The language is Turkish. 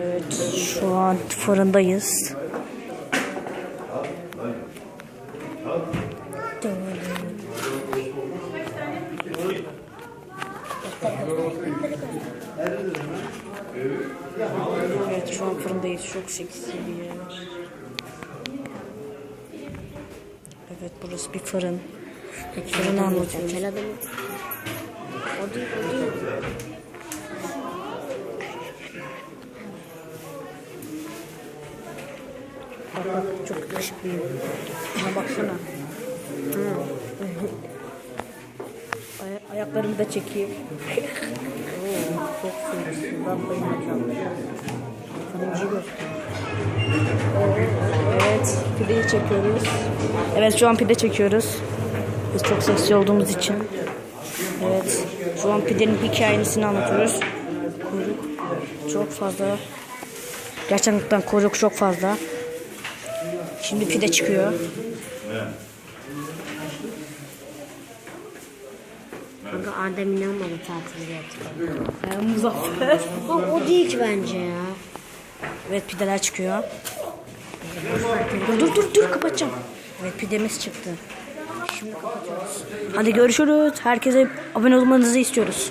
Evet şu an fırındayız. Evet şu an fırındayız. Çok seksi bir yer. Evet burası bir fırın. Fırını anlatıyoruz. O değil o değil. Bak bak çok yakışıklıyım. Buna baksana. Ay- ayaklarımı da çekeyim. Oo, çok seksi. Ben bayılacağım. Fırıncı göster. Evet, pideyi çekiyoruz. Evet, şu an pide çekiyoruz. Biz çok seksi olduğumuz için. Evet, şu an pidenin hikayesini anlatıyoruz. Kuyruk çok fazla. Gerçekten kuyruk çok fazla. Şimdi pide çıkıyor. Kanka Adem inanmadı tatil yaptı. Muzaffer. O, o değil ki bence ya. Evet pideler çıkıyor. Dur dur dur dur kapatacağım. Evet pidemiz çıktı. Şimdi kapatıyoruz. Hadi görüşürüz. Herkese abone olmanızı istiyoruz.